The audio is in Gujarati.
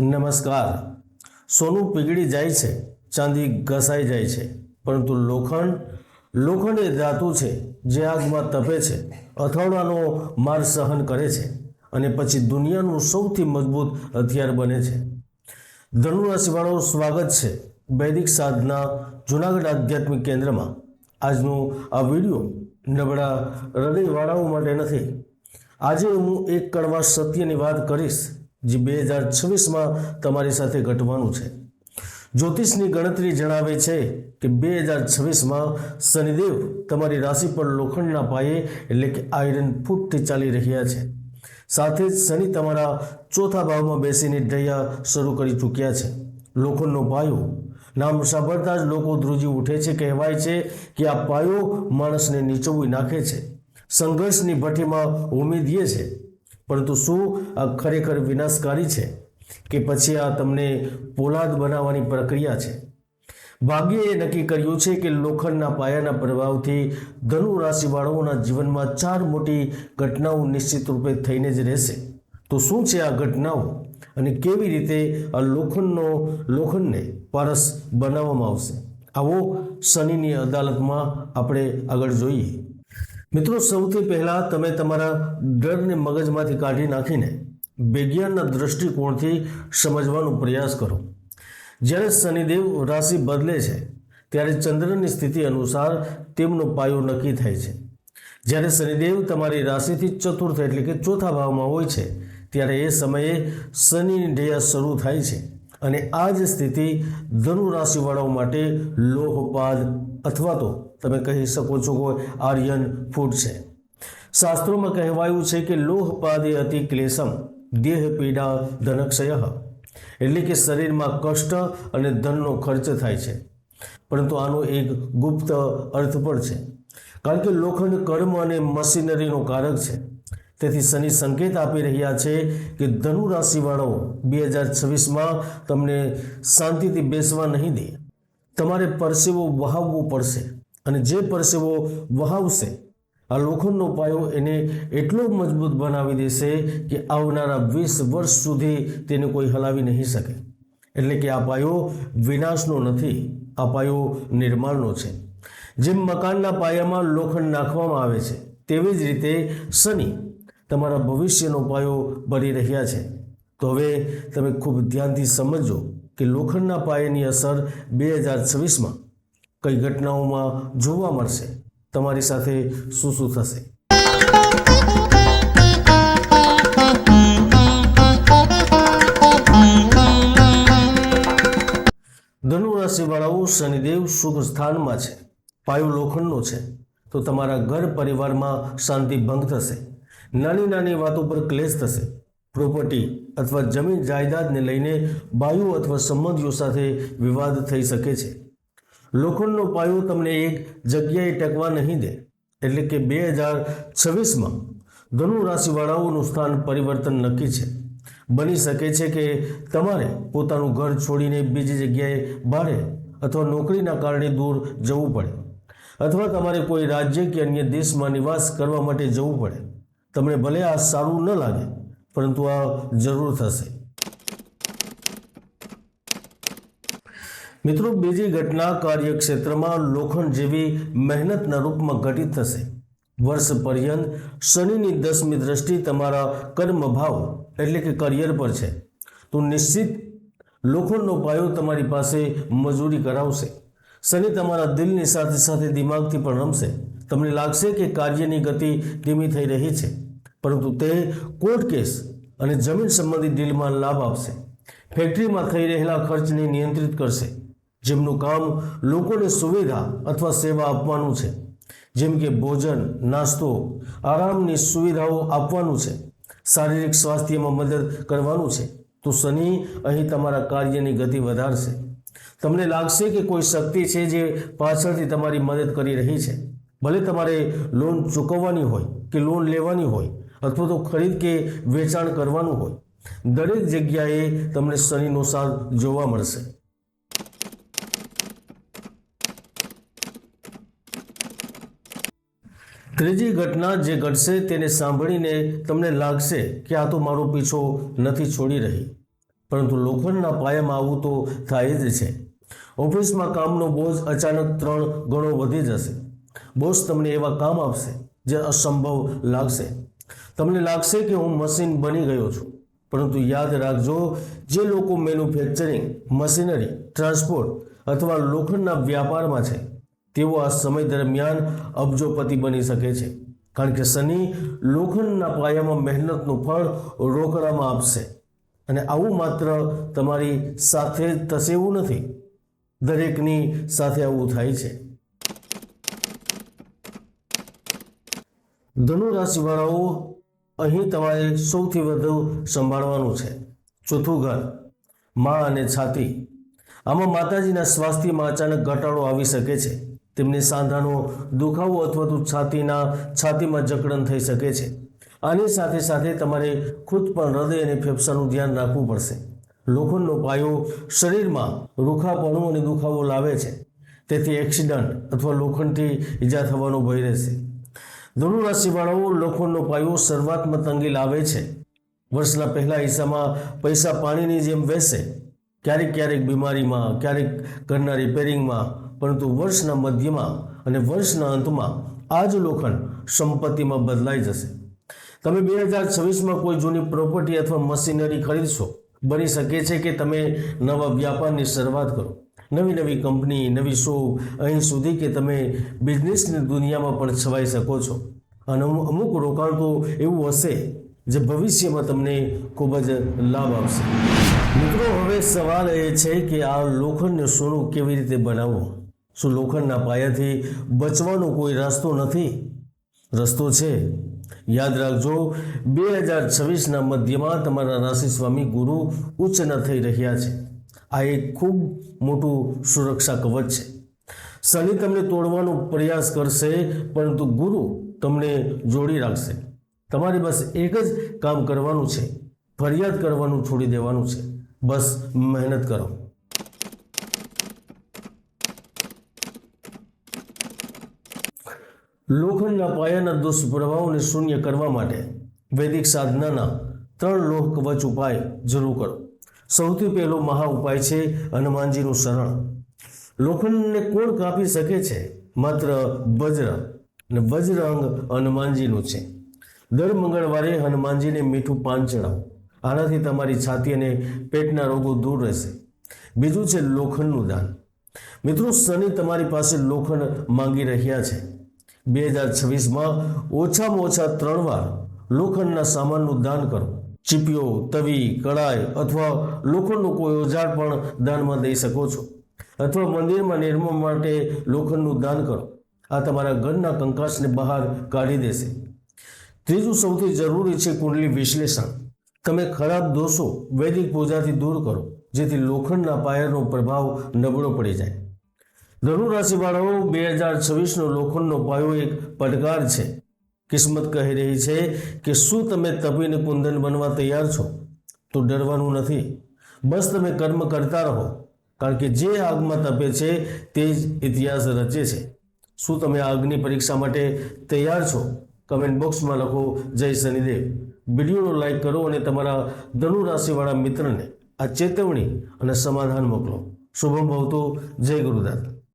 નમસ્કાર. સોનું પીગળી જાય છે, ચાંદી ઘસાઈ જાય છે, પરંતુ લોખંડ લોખંડ એ ધાતુ છે જે આગમાં તપે છે અથડાનો માર સહન કરે છે અને પછી દુનિયાનું સૌથી મજબૂત હથિયાર બને છે. ધનુરાશિવાળો સ્વાગત છે વૈદિક સાધના જૂનાગઢ આધ્યાત્મિક કેન્દ્રમાં. આજનો આ વીડિયો નબળા હૃદયવાળાઓ માટે નથી. આજે હું એક કડવા સત્યની વાત કરીશ. જે બે હજાર છવ્વીસમાં તમારી સાથે ઘટવાનું છે. જ્યોતિષની ગણતરી જણાવે છે કે બે હજાર છવ્વીસમાં શનિદેવ તમારી રાશિ પર લોખંડના પાયે એટલે કે આયરન ફૂટથી ચાલી રહ્યા છે. સાથે જ શનિ તમારા ચોથા ભાવમાં બેસીને ઢૈયા શરૂ કરી ચૂક્યા છે. લોખંડનો પાયો નામ સાંભળતા જ લોકો ધ્રુજી ઉઠે છે, કહેવાય છે કે આ પાયો માણસને નીચોવી નાખે છે. સંઘર્ષની ભઠ્ઠીમાં ઉમેદીએ છે. પરંતુ શું આ ખરેખર વિનાશકારી છે કે પછી આ તમને પોલાદ બનાવવાની પ્રક્રિયા છે? ભાગ્યે એ નક્કી કર્યું છે કે લોખંડના પાયાના પ્રભાવથી ધનુ રાશિવાળાઓના જીવનમાં ચાર મોટી ઘટનાઓ નિશ્ચિત રૂપે થઈને જ રહેશે. તો શું છે આ ઘટનાઓ? અને કેવી રીતે આ લોખંડનો, લોખંડને પારસ બનાવવામાં આવશે? આવો શનિની અદાલતમાં આપણે આગળ જોઈએ. મિત્રો, સૌથી પહેલાં તમે તમારા ડરને મગજમાંથી કાઢી નાખીને વિજ્ઞાનના દૃષ્ટિકોણથી સમજવાનો પ્રયાસ કરો. જ્યારે શનિદેવ રાશિ બદલે છે, ત્યારે ચંદ્રની સ્થિતિ અનુસાર તેમનો પાયો નક્કી થાય છે. જ્યારે શનિદેવ તમારી રાશિથી ચતુર્થ એટલે કે ચોથા ભાવમાં હોય છે, ત્યારે એ સમયે શનિની ઢૈયા શરૂ થાય છે અને આ જ સ્થિતિ ધનુ રાશિવાળાઓ માટે લોહપાદ અથવા તો તમે કહી શકો છો કે આર્યન ફૂડ છે. શાસ્ત્રોમાં કહેવાયું છે કે લોહપાદે અતિ ક્લેશમ, દેહ પીડા ધનક્ષય. એટલે કે શરીરમાં કષ્ટ અને ધનનો ખર્ચ થાય છે. પરંતુ આનો એક ગુપ્ત અર્થ પણ છે. કારણ કે લોખંડ કર્મ અને મશીનરીનો કારક છે. તેથી શનિ સંકેત આપી રહ્યા છે કે ધનુ રાશિવાળાઓ બે હજાર છવ્વીસમાં તમને શાંતિથી બેસવા નહીં દે. તમારે પરસેવો વહાવવો પડશે. અને જે પરસેવો વહાવશે, આ લોખંડનો પાયો એને એટલો મજબૂત બનાવી દેશે કે આવનારા વીસ વર્ષ સુધી તેને કોઈ હલાવી નહીં શકે. એટલે કે આ પાયો વિનાશનો નથી, આ પાયો નિર્માણનો છે. જેમ મકાનના પાયામાં લોખંડ નાખવામાં આવે છે, તેવી જ રીતે શનિ તમારા ભવિષ્યનો પાયો બની રહ્યા છે. તો હવે તમે ખૂબ ધ્યાનથી સમજો કે લોખંડના પાયાની અસર બે હજાર છવ્વીસમાં કઈ ઘટનાઓમાં જોવા મળશે? તમારી સાથે શું શું થશે? ધનુ રાશિવાળાઓ શનિદેવ શુભ સ્થાનમાં છે. પાયો લોખંડનો છે. તો તમારા ઘર પરિવારમાં શાંતિ ભંગ થશે. નાની નાની વાતો પર ક્લેશ થશે. પ્રોપર્ટી અથવા જમીન જાયદાદને લઈને બાયુ અથવા સંબંધીઓ સાથે વિવાદ થઈ શકે છે. લોખંડનો પાયો તમને એક જગ્યાએ ટકવા નહીં દે. એટલે કે બે હજાર છવ્વીસમાં ધનુ રાશિવાળાઓનું સ્થાન પરિવર્તન નક્કી છે. બની શકે છે કે તમારે પોતાનું ઘર છોડીને બીજી જગ્યાએ ભાડે અથવા નોકરીના કારણે દૂર જવું પડે. અથવા તમારે કોઈ રાજ્ય કે અન્ય દેશમાં નિવાસ કરવા માટે જવું પડે. તમને ભલે આ સારું ન લાગે, પરંતુ આ જરૂર થશે. મિત્રો, બીજી ઘટના કાર્યક્ષેત્રમાં લોખંડ જેવી મહેનતના રૂપમાં ઘટિત થશે. વર્ષ પર્યંત શનિની દસમી દ્રષ્ટિ તમારા કર્મભાવ, એટલે કે કરિયર પર છે. તો નિશ્ચિત લોખંડનો પાયો તમારી પાસે મજૂરી કરાવશે. શનિ તમારા દિલની સાથે સાથે દિમાગથી પણ રમશે. તમને લાગશે કે કાર્યની ગતિ ધીમી થઈ રહી છે, પરંતુ તે કોર્ટ કેસ અને જમીન સંબંધિત ડીલમાં લાભ આપશે. ફેક્ટરીમાં થઈ રહેલા ખર્ચને નિયંત્રિત કરશે. જેમનું કામ લોકોને સુવિધા અથવા સેવા આપવાનું છે. જેમ કે ભોજન, નાસ્તો, આરામની સુવિધાઓ આપવાનું છે. શારીરિક સ્વાસ્થ્યમાં મદદ કરવાનું છે. તો શનિ અહીં તમારા કાર્યની ગતિ વધારશે. તમને લાગશે કે કોઈ શક્તિ છે જે પાછળથી તમારી મદદ કરી રહી છે. ભલે તમારે લોન ચૂકવવાની હોય કે લોન લેવાની હોય અથવા તો ખરીદ કે વેચાણ કરવાનું હોય. દરેક જગ્યાએ તમને શનિનો સાથ જોવા મળશે. ત્રીજી ઘટના જે ઘટશે તેને સાંભળીને તમને લાગશે કે આ તો મારો પીછો નથી છોડી રહી. પરંતુ લોખંડના પાયામાં આવું તો થાય જ છે. ઓફિસમાં કામનો બોજ અચાનક ત્રણ ગણો વધી જશે. બોસ તમને એવા કામ આપશે જે અસંભવ લાગશે. તમને લાગશે કે હું મશીન બની ગયો છું. પરંતુ યાદ રાખજો, જે લોકો મેન્યુફેક્ચરિંગ, મશીનરી, ટ્રાન્સપોર્ટ અથવા લોખંડના વ્યાપારમાં છે તેઓ આ સમય દરમિયાન અબજોપતિ બની શકે છે. કારણ કે શનિ લોખંડના પાયામાં મહેનતનું ફળ રોકડામાં આપશે. અને આવું માત્ર તમારી સાથે તસેવું નથી. દરેકની સાથે આવું થાય છે. ધનુ રાશિવાળાઓ, અહીં તમારે સૌથી વધુ સંભાળવાનું છે. ચોથું ઘર, મા અને છાતી. આમાં માતાજીના સ્વાસ્થ્યમાં અચાનક ઘટાડો આવી શકે છે. તેમની સાંધાનો દુખાવો અથવા તો છાતીના, છાતીમાં જકડન થઈ શકે છે. આની સાથે સાથે તમારે ખુદ પણ હૃદય અને ફેફસાનું ધ્યાન રાખવું પડશે. લોખંડનો પાયો શરીરમાં રૂખાપણું અને દુખાવો લાવે છે. તેથી એક્સિડન્ટ અથવા લોખંડથી ઈજા થવાનો ભય રહેશે. ધનુરાશિવાળાઓ લોખંડનો પાયો શરૂઆતમાં તંગી લાવે છે. વર્ષના પહેલા હિસ્સામાં પૈસા પાણીની જેમ વહેશે ક્યારેક ક્યારેક બીમારીમાં, ક્યારેક ઘરના રિપેરિંગમાં પરંતુ વર્ષના મધ્યમાં અને વર્ષના અંતમાં આ જ લોખંડ સંપત્તિમાં બદલાઈ જશે. તમે બે હજાર છવ્વીસમાં કોઈ જૂની પ્રોપર્ટી અથવા મશીનરી ખરીદશો? બની શકે છે કે તમે નવા વ્યાપારની શરૂઆત કરો. નવી નવી કંપની, નવી શો, અહીં સુધી કે તમે બિઝનેસની દુનિયામાં પણ છવાઈ શકો છો. અને અમુક રોકાણ તો એવું હશે જે ભવિષ્યમાં તમને ખૂબ જ લાભ આપશે. મિત્રો, હવે સવાલ એ છે કે આ લોખંડને સોનું કેવી રીતે બનાવવું? શું લોખંડના પાયાથી બચવાનો કોઈ રસ્તો નથી? રસ્તો છે. યાદ રાખજો, બે હજાર છવ્વીસના મધ્યમાં તમારા રાશિ સ્વામી ગુરુ ઉચ્ચના થઈ રહ્યા છે. આ એક ખૂબ મોટું સુરક્ષા કવચ છે. શનિ તમને તોડવાનો પ્રયાસ કરશે, પરંતુ ગુરુ તમને જોડી રાખશે. તમારે બસ એક જ કામ કરવાનું છે. ફરિયાદ કરવાનું છોડી દેવાનું છે. બસ મહેનત કરો. લોખંડના પાયાના દુષ્પ્રભાવોને શૂન્ય કરવા માટે વૈદિક સાધનાના ત્રણ લોહ કવચ ઉપાય જરૂર કરો. સૌથી પહેલો મહા ઉપાય છે હનુમાનજીનું શરણ. લોખંડને કોણ કાપી શકે છે? માત્ર વજ્ર અને વજ્રંગ હનુમાનજીનું છે. દર મંગળવારે હનુમાનજીને મીઠું પાન ચડાવો આનાથી તમારી છાતી અને પેટના રોગો દૂર રહેશે. બીજું છે લોખંડનું દાન. મિત્રો, શનિ તમારી પાસે લોખંડ માંગી રહ્યા છે. બે હજાર છવ્વીસમાં ઓછામાં ઓછા ત્રણ વાર લોખંડના સામાનનું દાન કરો. ચીપિયો તવી કડાઈ અથવા લોખંડનું કોઈ ઓજાર પણ દાનમાં દઈ શકો છો. અથવા મંદિરમાં નિર્માણ માટે લોખંડનું દાન કરો. આ તમારા ઘરના કંકાસને બહાર કાઢી દેશે. ત્રીજું સૌથી જરૂરી છે કુંડલી વિશ્લેષણ. તમે ખરાબ દોષો વૈદિક પૂજાથી દૂર કરો, જેથી લોખંડના પાયરનો પ્રભાવ નબળો પડી જાય. ધનુ રાશિવાળાઓ બે હજાર છવ્વીસનો લોખંડનો પાયો એક પડકાર છે. કિસ્મત કહી રહી છે કે શું તમે તપીને કુંદન બનવા તૈયાર છો? તો ડરવાનું નથી. બસ તમે કર્મ કરતા રહો, કારણ કે જે આગમાં તપે છે તે જ ઇતિહાસ રચે છે. શું તમે આગની પરીક્ષા માટે તૈયાર છો? કમેન્ટ બોક્સમાં લખો, જય શનિદેવ. વિડીયોનો લાઈક કરો અને તમારા ધનુ રાશિવાળા મિત્રને આ ચેતવણી અને સમાધાન મોકલો. શુભમ ભવતો. જય ગુરુદાસ